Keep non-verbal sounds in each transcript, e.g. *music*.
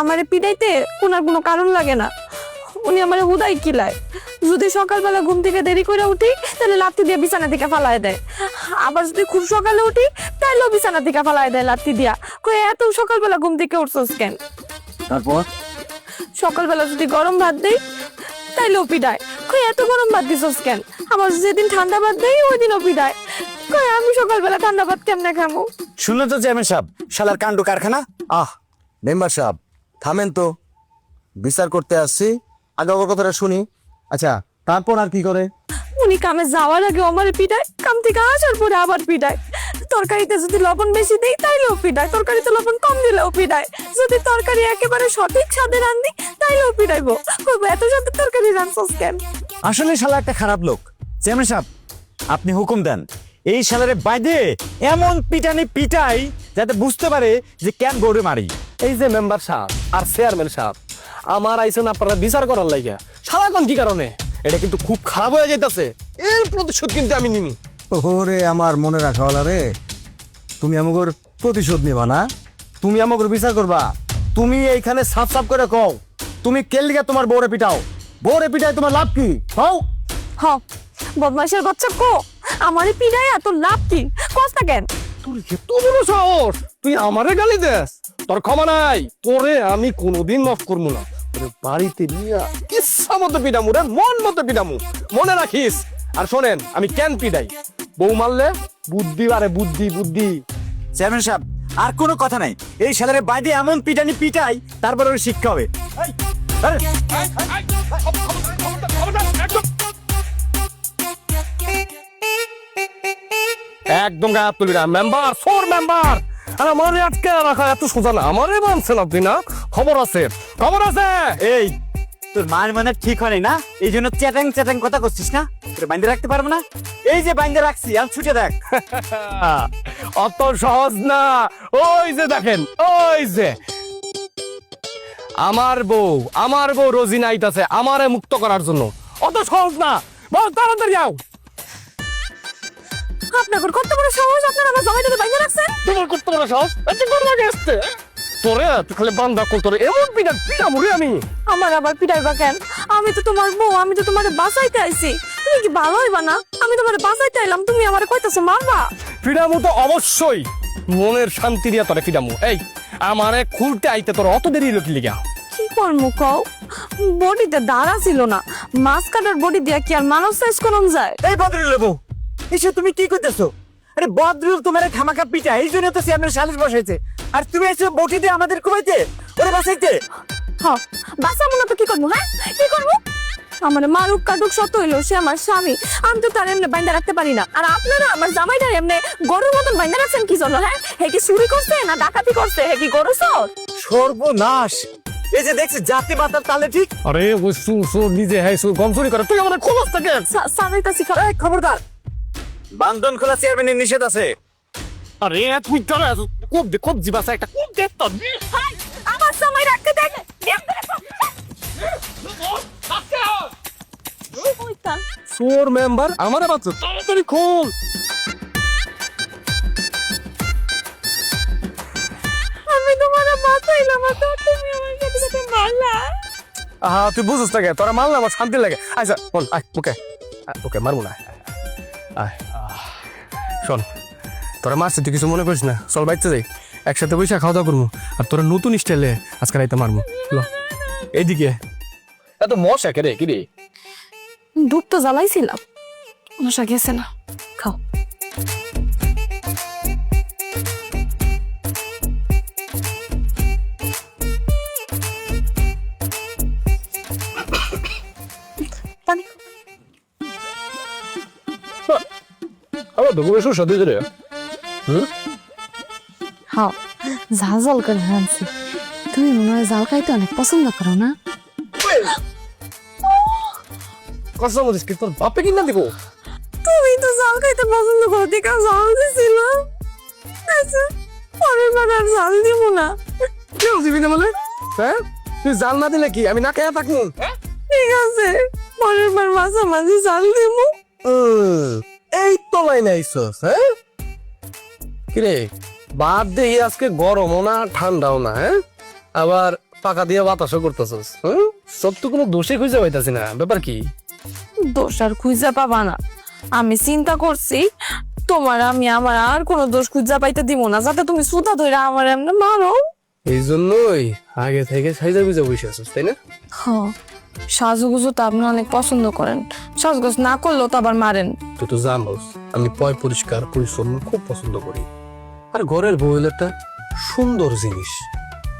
আমারে পিটাইতে কোনার কোনো কারণ লাগে না। উনি আমার হুদাই কিলায়। যদি সকালবেলা ঘুম থেকে দেরি করে উঠি তাহলে লাত্তি দিয়ে বিছানা থেকে ফালায় দেয়। আবার যদি খুব সকালে উঠি তাহলেও বিছানা থেকে ফালায় দেয় লাত্তি দিয়া। কই এত সকালবেলা ঘুম থেকে উঠছস কেন? তারপর? সকালবেলা যদি গরম ভাত দেই তাইলেও পিডায় কই এত গরম ভাত দিছস কেন? আবার যেদিন ঠান্ডা ভাত দেই ওই দিনও পিডায় কই আমি সকালবেলা ঠান্ডা ভাত কেমনে খামু? শুনলেন তো চেয়ারম্যান সাহেব শালার কাণ্ড কারখানা আহ মেম্বার সাহেব। থামেন তো। বিচার করতে আসছি। আগে ওর কথাটা শুনি। আচ্ছা তারপর আর কি করে? উনি কামে যাওয়ার আগে আমারে পিটায় কাম থেকে আসার পরে আবার পিটায়। তরকারিতে যদি লবণ বেশি দেই তাইলেও পিটায়। তরকারিতে লবণ কম দিলেও পিটায়। যদি তরকারি একেবারে সঠিক স্বাদে রান্ধি তাইলেও পিটাইবো। কইবো এত স্বাদের তরকারি রান্ধছস কেন? আসলে শালা একটা খারাপ লোক। চেয়ারম্যান সাহেব আপনি হুকুম দেন এই শালারে বাইদে এমন পিটানি পিটাই যাতে বুঝতে পারে যে কেন গরু মারি। এই যে মেম্বার সাহেব আর চেয়ারম্যান সাহেব আমার আইসেন আপনারা বিচার করার লাগিয়া। সারাক্ষণ কি কারণে? এটা কিন্তু খুব খারাপ হয়ে যাইতাছে। এর প্রতিশোধ কিন্তু আমি নিমি। ওরে আমার মনে রাখা হলা রে। তুমি আমাকে প্রতিশোধ নিবা না। তুমি আমাকে বিচার করবা। তুমি এইখানে সাফ সাফ করে কও। তুমি কেলিগা তোমার বউরে পিটাও। বউরে পিটাই তোমার লাভ কি? হও হ বদমাইশের বাচ্চা কো। আমারে পিটায় এত লাভ কি? কষ্ট কেন? তোর এত বড় সাহস। তুই আমারে গালি দেস। তোর ক্ষমা নাই। তোরে আমি কোনোদিন মাফ করব না। তোরে বাড়িতে নিয়ে ইচ্ছা মতো পিডামু রে? মন মতো পিডামু। মনে রাখিস। আর শোনেন আমি কেন পিডাই? বউ মারলে বুদ্ধি বাড়ে বুদ্ধি বুদ্ধি। চেয়ারম্যান সাহেব আর কোনো কথা নাই। এই শালারে বাইদে এমন পিটানি পিটাই তারপরে ওর শিক্ষা হবে। একদম গায়ে তুলবি না মেম্বার ফোর মেম্বার আর আমার আজকে রাখা এত সোজা না আমারে মানছেন আপনি না? খবর আছে খবর আছে! এই তোর মার মানে ঠিক হয় না? এই জন্য চ্যাটাং চ্যাটাং কথা করছিস না? তোর বাইন্দে রাখতে পারব না? এই যে বাইন্দে রাখছি আর ছুটে দেখ। *laughs* অত সহজ না। ওই যে দেখেন ওই যে। আমার বউ আমার বউ রোজিনা আইতাছে আমারে মুক্ত করার জন্য। অত সহজ না। বহুত তাড়াতাড়ি যাও আপনার কত বড় সাহস আপনার আমার জামাইটাকে বাইরে রাখছেন? তোমার করতে পারো সাহস? এত করে লাগে আসতে তোরে তুই খালি বান্দা কল তোরে এমন পিনা মুড়ি আমি। আমার আবার কেন? আমি তো তোমার বউ আমি তো তোমারে বাঁচাইতে আইছি। তুমি কি ভালো হইবা না? আমি তোমারে বাঁচাইতে আইলাম তুমি আমারে কইতাছো মারবা? পিডামু তো অবশ্যই। মনের শান্তি দিয়া তোরে পিডামু এই আমারে খুলতে আইতে তোর অত দেরি হলো কি লিগা? কি করমু কও? বডিতে দাঁড়া ছিল না। মাছ কাটার বডি দিয়া কি আর মানুষ সাইজ করন যায়? এই লেবু এসে তুমি কি করতেছো? আরে বদরুল তোমার খামাকা পিটা এই জন্য তো চেয়ারম্যান সালিশ বসাইছে। আর তুমি এসে বটি দিয়ে আমাদের কুমাইতে ওরে বাসাইতে হ বাঁচাবো না তো কি করব হ্যাঁ? কি করব? আমার মারুক কাটুক সত হইল সে আমার স্বামী। আমি তো তার এমনি বাইন্দা রাখতে পারি না। আর আপনারা আমার জামাইটা এমনি গরুর মতন বাইন্দা রাখছেন কি জন্য হ্যাঁ? হে কি চুরি করছে না ডাকাতি করছে? হে কি গরু চোর? সর্বনাশ। এই যে দেখছি জাতি মাতার তালে ঠিক? আরে ওই সুর সুর নিজে হ্যাঁ সুর কম চুরি করে। তুই আমাদের খবর থাকে সারাইতাছি এই খবরদার বান্ধন খোলা চেয়ারম্যানের নিষেধ আছে। আরে তুই তোর খুব দে খুব জিবাসা একটা খুব দে তো। আমার জামাই রাখতে দেখ সোর মেম্বার আমারে বাচ্চা তাড়াতাড়ি খোল। আমি তোমার বাঁচাইলাম আর তো তুমি আমার সাথে সাথে মারলা। আহা তুই বুঝছিস না কে তোরা মারলে আমার শান্তি লাগে। আচ্ছা বল আয় ওকে ওকে মারবো না। আয়, শোন তোরা মারছে তুই কিছু মনে করিস না। চল বাইতে যাই একসাথে বসে খাওয়া দাওয়া করব আর তোরা নতুন স্টাইলে আজকে রাইতে মারবো ল। এইদিকে এত মশা কে রে কি রে ধূপ তো জ্বালাইছিলাম মশা গেছে না। তো করে সুস্বাদু রে হ্যাঁ ঝাল ঝাল করে রাঁধছি তুমি মনে হয় জাল খাইতে অনেক পছন্দ করো না? কসম বলিস কি তোর বাপে কিনা দিব? তুমি তো জাল খাইতে পছন্দ করো দেখা জাল দিছিলাম আচ্ছা পরের বার আর জাল দিব না। কেউ দিবি না মানে হ্যাঁ তুই জাল না দিলে কি? আমি না খেয়ে থাকব ঠিক আছে পরের বার মাঝামাঝি জাল দিব এই তো লাইনে আইসস হ্যাঁ? কিরে বাদ দে এই আজকে গরমও না ঠান্ডাও না হ্যাঁ? আবার পাকা দিয়ে বাতাসও করতেছস হ্যাঁ? সব তো কোনো দোষে খুঁজে পাইতাছি না ব্যাপার কি? দোষ আর খুঁজা পাবা না। আমি চিন্তা করছি তোমার আমি আমার আর কোনো দোষ খুঁজা পাইতে দিব না যাতে তুমি সুতা ধরে আমার এমনি মারো। এই জন্যই আগে থেকে সাইজা গুজা বসে আছিস তাই না? হ সাজুগুজু তো আপনি অনেক পছন্দ করেন। সাজগোজ না করলেও তো আবার মারেন। তুই তো জানোস আমি পয় পরিষ্কার পরিচ্ছন্ন খুব পছন্দ করি। আর ঘরের বউ হলো একটা সুন্দর জিনিস।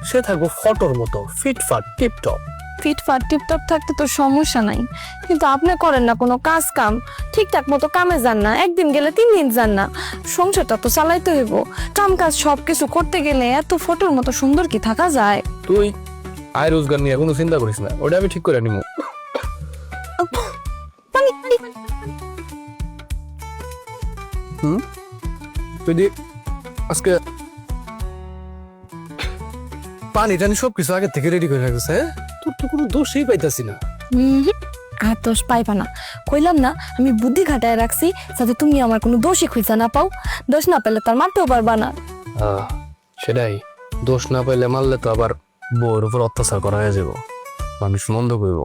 সে থাকব ফটোর মতো ফিটফাট টিপটপ। ফিটফাট টিপটপ থাকতে তো সমস্যা নাই। কিন্তু আপনি করেন না কোনো কাজ কাম। ঠিকঠাক মতো কামে যান না একদিন গেলে তিন দিন যান না। সংসারটা তো চালাইতে হইব। কাম কাজ সব কিছু করতে গেলে এত ফটোর মতো সুন্দর কি থাকা যায়? তুই আয় রোজগার নিয়ে কোনো চিন্তা করিস না। ওটা আমি ঠিক করে নিবো। হুম? তুই দি আজকে পানি টানি সব কিছু আগে থেকে রেডি করে রাখছিস হ্যাঁ? তোর তো কোনো দোষই পাইতাছি না। হুম, আর দোষ পাইবা না। কইলাম না আমি বুদ্ধি খাটায় রাখছি যাতে তুমি আমার কোনো দোষই খুঁজা না পাও। দোষ না পেলে তার মারতেও পারবা না। আহ, সেটাই। দোষ না পাইলে মারলে তো আবার বউর উপর অত্যাচার করা হয়ে যাব মানুষ মন্দ করব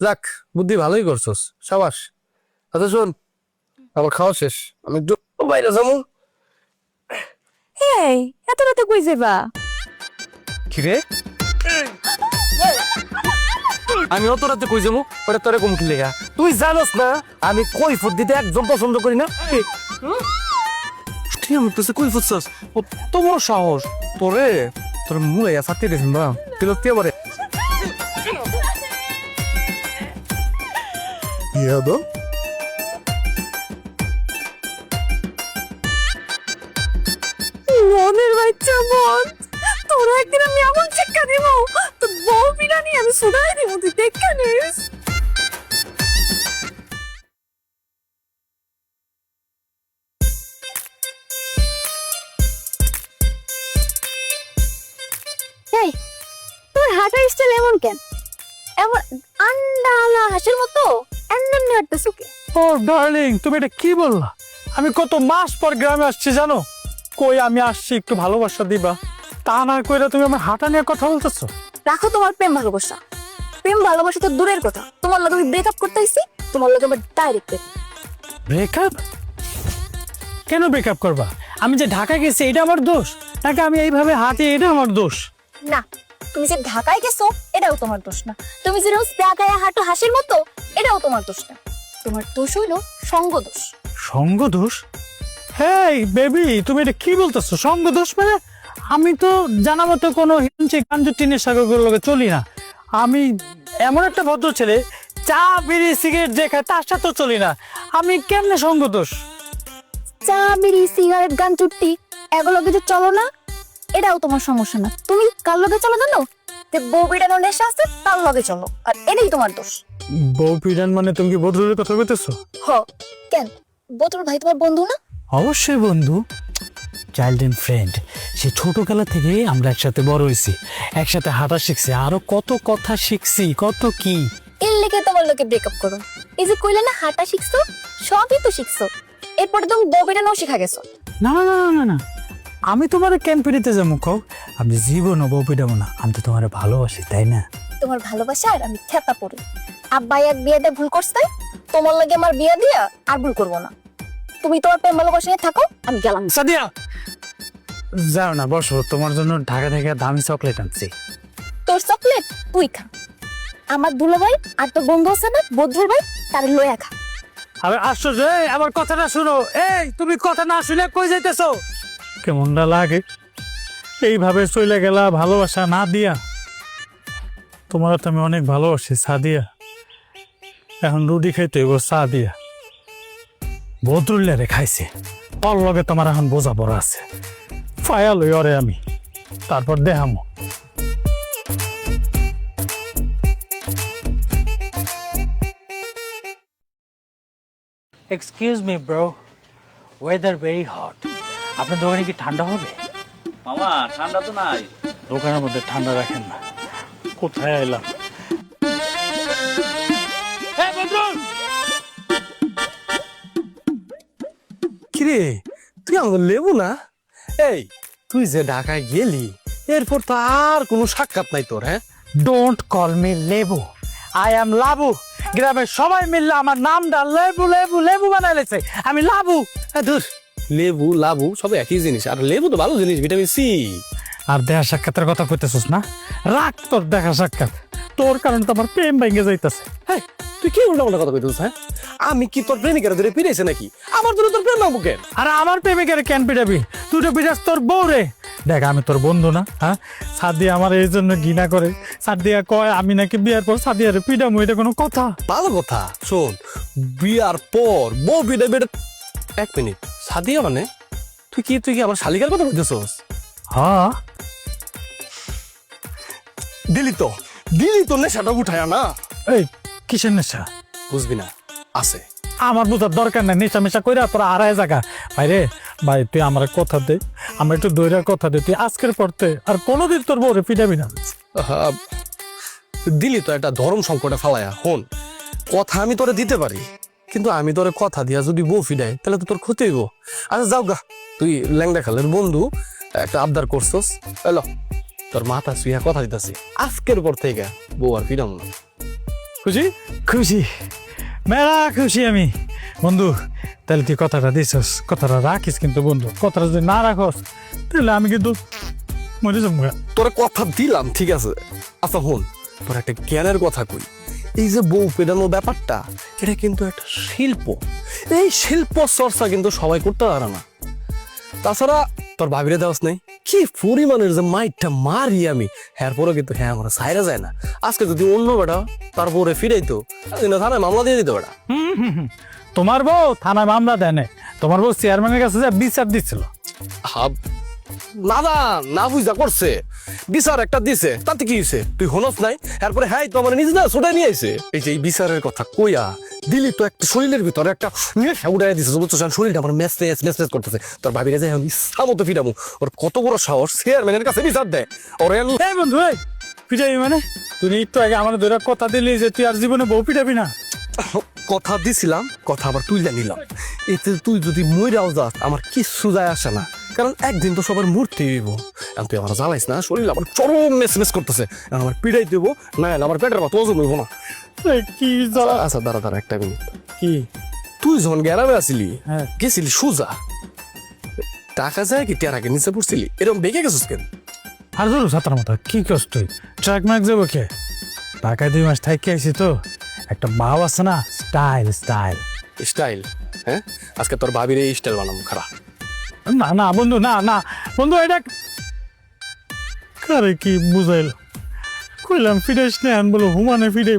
যাক বুদ্ধি ভালোই করছস। সাবাস। আচ্ছা শোন আবার খাওয়া শেষ। আমি একটু বাইরে যাব। এই এত রাতে কই যাবা কিরে আমি অত রাতে কই যাব? ওটা তোরে কম কি লেগা? তুই জানোস না আমি কই ফুট দিতে একদম পছন্দ করি না। তুই আমার কাছে কই ফুটছস কত বড় সাহস। তোরে? তোর মুলে সাথে দিয়েছেন বা বিরক্তি আবার ইয়াদব মনের বাচ্চা মন তোরা একদিন আমি এমন শিক্ষা দিব তো বউ বিরানি আমি শুধাই দিব তুই দেখে নিস এমন কেন? এমন আন্ডালা হাঁসের মতো? এমন হাঁটতেছো কে? ও ডার্লিং তুমি এটা কি বললা? আমি কত মাস পর গ্রামে আসছি জানো? কই আমি আসছি একটু ভালোবাসা দিবা। তা না কইরা তুমি আমার হাঁটা নিয়ে কথা বলতেছো? রাখো তোমার প্রেম ভালোবাসা। প্রেম ভালোবাসা তো দূরের কথা। তোমার লগে আমি ব্রেকআপ করতে আইছি তোমার লগে আমার ডাইরেক্ট ব্রেকআপ কেন ব্রেকআপ করবা? আমি যে ঢাকা গেছি এটা আমার দোষ? নাকি আমি এইভাবে হাঁটি এটা আমার দোষ? না তুমি যে ঢাকায় গেছো এটাও তোমার দোষ না। তুমি যে রোজ ঢাকায় হাঁটো হাসির মতো এটাও তোমার দোষ না। তোমার দোষ হইল সঙ্গ দোষ সঙ্গ দোষ হেই বেবি তুমি এটা কি বলতেছো? সঙ্গ দোষ মানে আমি তো জানা মতো কোনো হিঞ্চি কাঞ্জু টিনের সাগরগুলোর লগে চলি না। আমি এমন একটা ভদ্র ছেলে চা বিড়ি সিগারেট যে খায় তার সাথেও চলি না। আমি কেমনে সঙ্গ দোষ চা বিড়ি সিগারেট গান চুট্টি এগুলো কিছু চলো না। এটাও তোমার সমস্যা না। তুমি কার লগে চলো জানো? যে বউ বিড়ানোর নেশা আছে তার লগে চলো। আর এটাই তোমার দোষ। বউ পিডান মানে তুমি কি বদরুলের কথা বলতেছো হ। কেন? বতুর ভাই তোমার বন্ধু না? অবশ্যই বন্ধু। চাইল্ড এন্ড ফ্রেন্ড সে ছোটবেলা থেকে আমরা একসাথে বড় হয়েছি। একসাথে হাঁটা শিখছি আরও কত কথা শিখছি কত কি। এর লেগে তোমার লোকে ব্রেকআপ করো। এই যে কইলে না হাঁটা শিখছো সবই তো শিখছো। এরপরে তুমি বউ বিড়ানোও শিখা গেছো। না না না না না। আমি তোমার ক্যাম্পেরিতে যাব কও? আমি জীবনও বউ পিটাবো না আমি তো তোমার ভালোবাসি তাই না? তোমার ভালোবাসার আমি খেতা পড়ি। আব্বাই এক বিয়ে দিয়ে ভুল করছে তোমার লাগে আমার বিয়ে দিয়া আর ভুল করব না। তুমি তোমার প্রেম ভালোবাসা নিয়ে থাকো আমি গেলাম। সাদিয়া! যাও না বসো তোমার জন্য ঢাকা থেকে দামি চকলেট আনছি। তোর চকলেট তুই খা। আমার দুলো ভাই আর তোর বন্ধু আছে না বন্ধুর ভাই তার লয়া খা। আবার আশ্চর্য আমার কথাটা শুনো। এই তুমি কথা না শুনে কই যাইতেছো? কেমনটা লাগে? এইভাবে চলে গেলা ভালোবাসা না দিয়া। তোমার তো আমি অনেক ভালোবাসি সাদিয়া এখন রুটি খাইতে হইব, চা দিয়া। বদরুল্লা রে খাইছে। ওর লগে তোমার এখন বোঝা পড়া আছে। ফায়া লই অরে আমি। তারপর দেখামো। Excuse me bro weather very hot আপনার দোকানে কি ঠান্ডা হবে? মামা ঠান্ডা তো নাই। দোকানের মধ্যে ঠান্ডা রাখেন না। কোথায় এলাম? কিরে তুই আমাকে লেবু না? এই তুই যে ঢাকায় গেলি এরপর তো আর কোনো সাক্ষাৎ নাই তোর হ্যাঁ? Don't call me Lebu. I am Labu গ্রামের সবাই মিললে আমার নামটা লেবু লেবু লেবু বানাইলেছে আমি লাবু হ্যাঁ ধুর। লেবু লাবু সব একই জিনিস। আর লেবু তো ভালো জিনিস ভিটামিন সি। আর দেখা সাক্ষাতের কথা কইতেছিস না? রাখ তোর দেখা সাক্ষাৎ। তোর কারণে তো আমার প্রেম ভেঙে যাইতেছে। হ্যাঁ তুই কি উল্টা উল্টা কথা কইতেছিস হ্যাঁ? আমি কি তোর প্রেমিকার ধরে নাকি? আমার জন্য তোর প্রেম নামবো কেন? আর আমার প্রেমিকের কেন তুই তো তোর বউ রে দেখ আমি তোর বন্ধু না হ্যাঁ? সাদিয়া আমার এই জন্য ঘৃণা করে। সাদিয়া কয় আমি নাকি বিয়ার পর সাদিয়ারে পিটামু এটা কোনো কথা? ভালো কথা শোন বিয়ার পর বউ বিটা বিটা এক মিনিট। সাদিয়া মানে? তুই কি তুই কি আমার শালিকার কথা কইতেছস হ্যাঁ। দিলি তো দিলি তো নেশাটা উঠায় না। এই কিসের নেশা? বুঝবি না আছে। আমার বুঝার দরকার নাই নেশা মেশা কইরা তোরা আড়াই জায়গা। ভাই রে ভাই তুই আমার কথা দে আমার একটু দৈরার কথা দে তুই আজকের পড়তে আর কোনোদিন তোর বউরে পিটাবি না। দিলি তো একটা ধর্ম সংকটে ফালায়া হন। কথা আমি তোরে দিতে পারি? কিন্তু আমি তোরে কথা দিয়া যদি বউ ফিডাই তাহলে তো তোর ক্ষতি হইব। আচ্ছা যাও গা। তুই ল্যাংদা খালের বন্ধু একটা আবদার করছস। এলো তোর মাথা শুইয়া কথা দিতেছি। আজকের পর থেকে বউ আর ফিরাম না। খুশি? খুশি। মেলা খুশি আমি। বন্ধু তাহলে তুই কথাটা দিছস কথাটা রাখিস কিন্তু বন্ধু। কথাটা যদি না রাখস তাহলে আমি কিন্তু মরে যাব। তোর কথা দিলাম ঠিক আছে। আচ্ছা হন তোর একটা জ্ঞানের কথা কই। এই যে বউ পেটানোর ব্যাপারটা এটা কিন্তু একটা শিল্প। এই শিল্প চর্চা কিন্তু সবাই করতে পারে না। তাছাড়া তোর ভাবিরে দেওয়াস নেই? কি পরিমাণের যে মাইটটা মারি আমি। এরপরও কিন্তু হ্যাঁ আমার সাইরা যায় না। আজকে যদি অন্য বেটা তারপরে ফিরাইতো থানায় মামলা দিয়ে দিত বেটা। তোমার বউ থানায় মামলা দেয়। তোমার বউ চেয়ারম্যানের কাছে যা বিচার দিচ্ছিল হাব না না না বুঝা করছে। বিচার একটা দিছে তাতে কি হয়েছে তুই হনস নাই? এরপরে হ্যাঁ তো আমার নিজে না ছোটাই নিয়ে আইছে। এই যে এই বিচারের কথা কইয়া দিলি তো একটা শরীরের ভিতরে একটা নেশা উড়াই দিছে বুঝছ শরীরটা আমার মেস মেস মেস মেস করতেছে। তোর ভাবিরা যাই আমি ফিরামু ওর কত বড় সাহস চেয়ারম্যানের কাছে বিচার দেয় ওরে বন্ধু পিটাবি মানে? তুই একটু আগে আমার দৈরা কথা দিলি যে তুই আর জীবনে বউ পিটাবি না। কথা দিছিলাম কথা আবার তুই নিলাম। এতে তুই যদি মইরাও যাস আমার কিচ্ছু যায় আসে না। কারণ একদিন তো সবার মূর্তি হইব। এখন তুই আমার জ্বালাইস না শরীর আমার চরম মেস মেস করতেছে আমার পিড়াই দিব না আমার পেটের মতো ওজন হইব না। কি জ্বালা? আচ্ছা দাঁড়া দাঁড়া একটা মিনিট। কি? তুই যখন গ্যারামে আসিলি হ্যাঁ। গেছিলি সুজা টাকা যায় কি টেরাকে নিচে পড়ছিলি? এরকম বেঁকে গেছিস কেন? আর ধরো সাতার মতো কি করছ তুই? ট্রাক ম্যাক যাব কে? ঢাকায় দুই মাস থাকি আইসি তো। একটা ভাব আছে না স্টাইল স্টাইল। স্টাইল হ্যাঁ? আজকে তোর ভাবির এই স্টাইল বানাবো খারাপ না না বন্ধু না না। বন্ধু এটা কারে কি বুঝাইল? কইলাম ফিরেস নে আন বলো হুমানে ফিরে।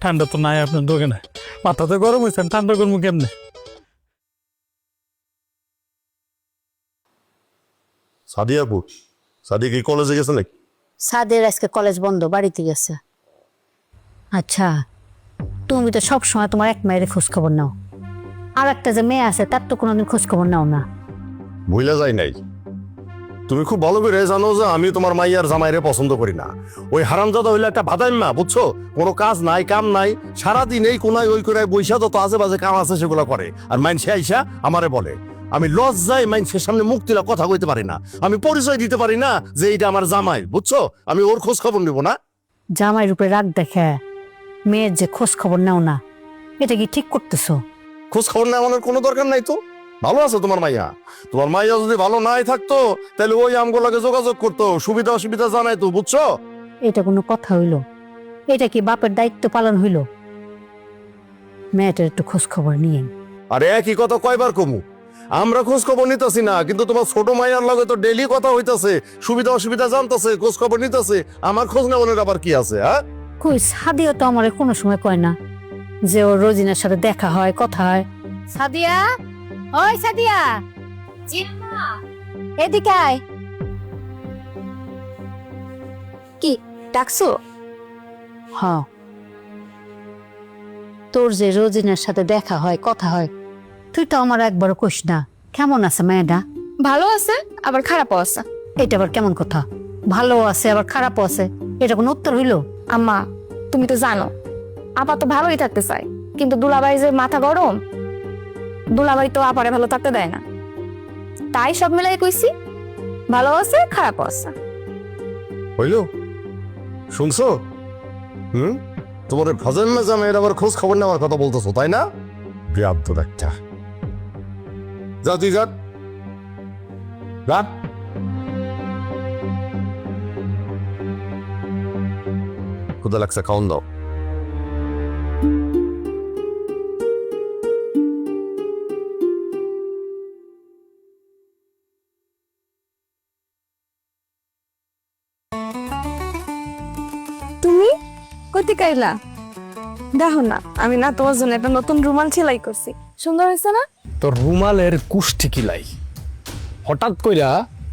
ঠান্ডা তো নাই আপনার দোকানে। মাথা তো গরম হয়েছে ঠান্ডা গরম কেমনে? সাদিয়া আপু সাদিয়া কি কলেজে গেছে নাকি? সাদের আজকে কলেজ বন্ধ বাড়িতে গেছে। আচ্ছা তুমি তো সব সময় তোমার এক মায়ের খোঁজ খবর নাও। আর একটা যে মেয়ে আছে তার তো কোনোদিন খোঁজ খবর নাও না। ভুলে যাই নাই। তুমি খুব ভালো করে জানো যে আমি তোমার মাইয়ার জামাইরে পছন্দ করি না। ওই হারামজাদা হইলে একটা ভাদাইম্মা বুঝছ? কোনো কাজ নাই কাম নাই। সারাদিন এই কোনায় ওই কোনায় বৈশা যত আজে বাজে কাম আছে সেগুলো করে। আর মাইনসে আইসা আমারে বলে। আমি লজ্জায় মাইনসের সামনে মুখ তুলা কথা কইতে পারি না। আমি পরিচয় দিতে পারি না যে এইটা আমার জামাই বুঝছ? আমি ওর খোঁজ খবর নিব না। জামাইয়ের উপরে রাগ দেখে মেয়ের যে খোঁজ খবর নাও না এটা কি ঠিক করতেছো? খোঁজ খবর নেওয়ানোর কোনো দরকার নাই তো। ভালো আছে তোমার মাইয়া। তোমার মাইয়া যদি ভালো নাই থাকতো তাহলে ওই আমগুলোকে যোগাযোগ করতো সুবিধা অসুবিধা জানাই তো বুঝছ? এটা কোনো কথা হইল। এটা কি বাপের দায়িত্ব পালন হইল? মেয়েটার একটু খোঁজ খবর নিয়ে আরে একই কথা কয়বার কমু। আমরা খোঁজ খবর নিতেছি না কিন্তু তোমার ছোট মাইয়ার লগে তো ডেলি কথা হইতাছে সুবিধা অসুবিধা জানতেছে খোঁজ খবর নিতেছে। আমার খোঁজ নেওয়ানোর আবার কি আছে হ্যাঁ? কই সাদিয়া তো আমার কোনো সময় কয় না। যে ওর রোজিনার সাথে দেখা হয় কথা হয়। সাদিয়া? ওই সাদিয়া! এদিকে আয়। কি ডাকছো? হ তোর যে রোজিনার সাথে দেখা হয় কথা হয় তুই তো আমার একবারও কইস না। কেমন আছে মেয়েটা ভালো আছে আবার খারাপও আছে। এটা আবার কেমন কথা? ভালো আছে আবার খারাপও আছে। এটা কোনো উত্তর হইল? আম্মা তুমি তো জানো আপা তো ভালোই থাকতে চায়, কিন্তু দুলাবাই যে মাথা গরম দুলাবাই তো আপারে ভালো থাকতে দেয় না। তাই সব মিলাই কইছি, ভালো আছে খারাপ আছে। হইল? শুনছো? হুম? তোমার ভজন না জামাইয়ের আবার খোঁজ খবর নেওয়ার কথা বলতেছো, তাই না? বিয়াদ্দ একটা যা, তুই যা। রাত ক্ষুদা লাগছে, খাওন দাও। কাইলা দেখো না আমি না তোমার জন্য একটা নতুন রুমাল সেলাই করছি সুন্দর হয়েছে না তোর রুমালের কুষ্টি কিলাই হঠাৎ কইরা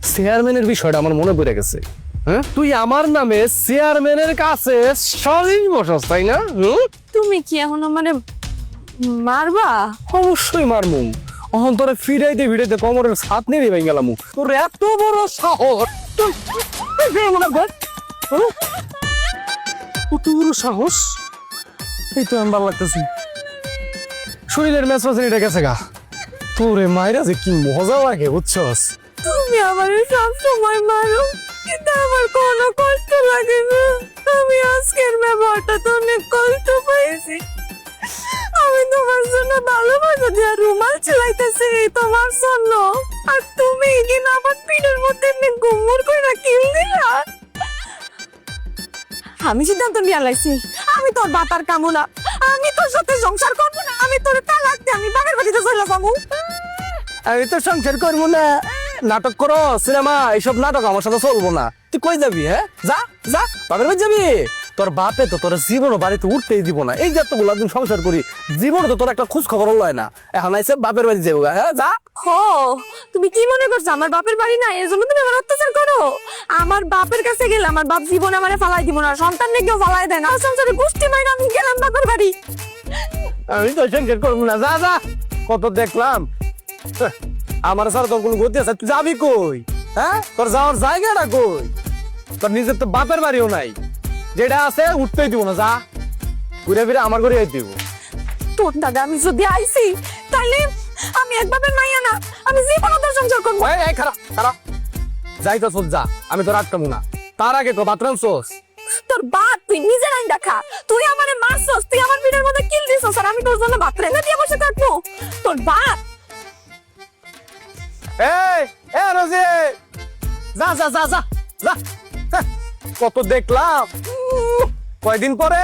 চেয়ারম্যানের বিষয়টা আমার মনে পড়ে গেছে হ্যাঁ তুই আমার নামে চেয়ারম্যানের কাছে সরিস বসস তাই না হুম? তুমি কি এখনও মানে মারবা অবশ্যই মারমু অহন তোরে ফিরাইতে ফিরাইতে কোমরের ছাদ নেই ভেঙে গেলাম তোর এত বড় সাহস বড় সাহস? এই তো আমি ভালো লাগতেছি। শরীরের ম্যাচ এটা গেছে গা। তোরে মায়েরা যে কি মজা লাগে, বুঝছস? তুমি আমার সব সময় মারো, কিন্তু আমার কোনো কষ্ট লাগে না। আমি আজকের ব্যবহারটা তো অনেক কষ্ট পাইছি। আমি তোমার জন্য ভালোবাসা দিয়া রুমাল চালাইতেছি তোমার জন্য। আর তুমি কিনা আমার পিঠের মধ্যে এমনি গুমুর করে কিল দিলা? আমি সিদ্ধান্ত নিয়ে লাইছি আমি তোর বাতার কামনা। আমি তোর সাথে সংসার করব না। আমি তোর তালাক দিয়ে আমি বাগের বাড়িতে চলে যাব। আমি তো সংসার করব না। নাটক করো, সিনেমা, এইসব নাটক আমার সাথে চলবো না। তুই কই যাবি হ্যাঁ? যা যা, বাপের বাড়ি যাবি? তোর বাপে তো তোর জীবনও বাড়িতে উঠতেই দিব না। এই যে এতগুলো দিন সংসার করি জীবন তো তোর একটা খোঁজ খবর লয় না। এখন আইসে বাপের বাড়ি যাব হ্যাঁ যা। হো তুমি কি মনে করছ? আমার বাপের বাড়ি না এর জন্য তুমি আমার অত্যাচার করো। আমার বাপের কাছে গেলে আমার বাপ জীবনে আমারে ফালাই দিব না সন্তান কেউ ফালাই দেয় না। সংসারে গোষ্ঠী মাইরা আমি গেলাম বাপের বাড়ি। আমি তো সংসার করব না। যা যা। কত দেখলাম। হ্যাঁ, আমার স্যার তোর কোনো গতি আছে? তুই যাবি কই? হ্যাঁ তোর যাওয়ার জায়গাটা কই? তোর নিজের তো বাপের বাড়িও নাই। যেটা আছে উঠতেই দিব না যা। ঘুরে ফিরে আমার ঘরে দিব। তোর দাদা আমি যদি আইছি তাহলে আমি এক বাপের মাইয়া না আমি জীবনে তোর সংসার করব। এই, এই, খারাপ খারাপ। যাই তো যা আমি তোর আটকাবো না। তার আগে তো বাথরুম সোস তোর বাপ তুই নিজে নাই দেখা। তুই আমারে মারছস তুই আমার পিঠের মধ্যে কিল দিছস আর আমি তোর জন্য ভাত রেঁধে দিয়ে বসে থাকব। তোর বাপ। এই এ রোজি। যা যা যা যা যা। কত দেখলাম। কয়দিন পরে?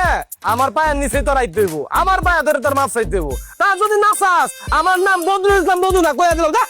আমার পায়ের নিচে তোর আইতে দেবো। আমার পায়ে ধরে তোর মাছ আইতে দেবো। তা যদি না চাস, আমার নাম বদরুল ইসলাম বদু না কয়ে দিল যা।